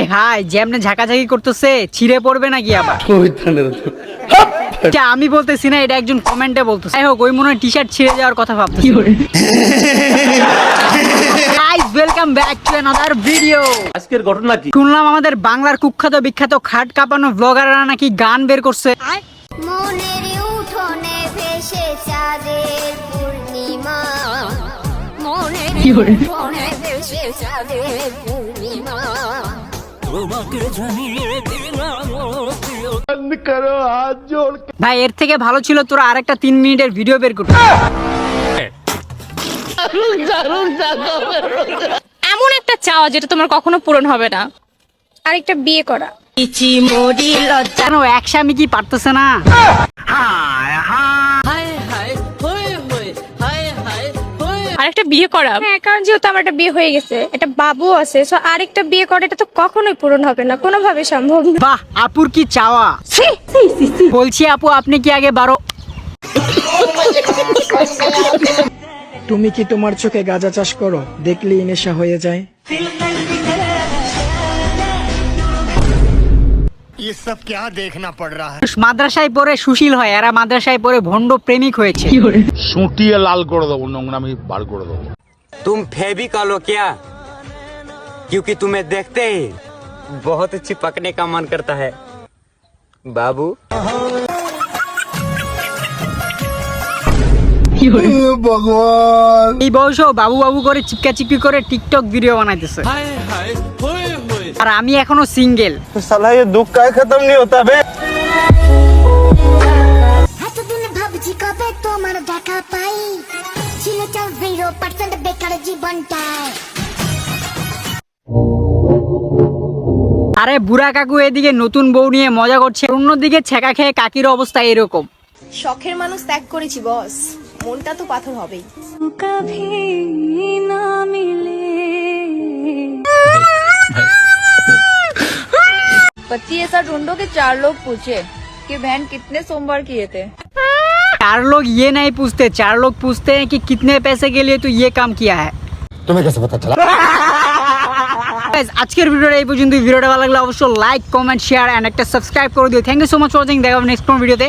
এ high যেমনে ঝাঁকাঝাঁকি করতেছে ছিঁড়ে পড়বে নাকি আবার? এটা আমি বলতেছি না এটা একজন কমেন্টে বলতেছে। যাই হোক ওই মনে হয় টি শার্ট ছিঁড়ে যাওয়ার কথা ভাবতেছি। Welcome back to another video আজকের ঘটনা কি? শুনলাম আমাদের বাংলার কুখ্যাত বিখ্যাত খাট কাঁপানো ব্লগাররা নাকি গান বের করছে। মনের উঠোনে ভেসে চাঁদের পূর্ণিমা। মনের উঠোনে ভেসে চাঁদের পূর্ণিমা ভাই এর থেকে ভালো ছিল তোরা আরেকটা তিন মিনিটের ভিডিও বের করতে। এমন একটা চাওয়া যেটা তোমার কখনো পূরণ হবে না। আরেকটা বিয়ে করা। কেন এক স্বামী কি পারতেছে না? আরেকটা বিয়ে করা। হ্যাঁ কারণ যেহেতু আমার একটা বিয়ে হয়ে গেছে একটা বাবু আছে সো আরেকটা বিয়ে করা এটা তো কখনোই পূরণ হবে না কোনোভাবে সম্ভব না। বাহ আপুর কি চাওয়া? বলছি আপু আপনি কি আগে বারো? তুমি কি তোমার চোখে গাঁজা চাষ করো? দেখলেই নেশা হয়ে যায়। ये सब क्या देखना पड़ रहा है মাদ্রাসায় পড়ে সুশীল হয় এরা মাদ্রাসায় পড়ে ভণ্ড প্রেমিক হয়েছে সুটিয়ে লাল করে দেবো নোংরামি বার করে দেবো तुम फेविकॉल हो क्या क्योंकि तुम्हें देखते ही बहुत अच्छी पकने का मन करता है बाबू এই বয়সেও বাবু বাবু করে চিপকা চিপকি করে টিকটক ভিডিও বানাইতেছে আর আমি এখনও সিঙ্গেল এতদিন ভাবছি কবে তোমার দেখা পাই? ছিল চাও জিরো পার্সেন্ট বেকার জীবনটায়। আরে বুড়া কাকু এদিকে নতুন বউ নিয়ে মজা করছে অন্যদিকে ছেঁকা খেয়ে কাকির অবস্থা এরকম। শখের মানুষ ত্যাগ করেছি বস মনটা তো পাথর হবেই। पति ऐसा ढूंढो कि चार लोग पूछे कि बहन कितने सोमवार किए थे चार लोग ये नहीं पूछते चार लोग पूछते हैं कि कितने पैसे के लिए तू ये काम किया है तुम्हें कैसे पता चला আজকের ভিডিওটা এই পর্যন্ত ভিডিওটা ভালো লাগলে অবশ্যই লাইক কমেন্ট শেয়ার এন্ড একটা সাবস্ক্রাইব করে দিও thank you so much for watching দেখা হবে নেক্সট কোন ভিডিওতে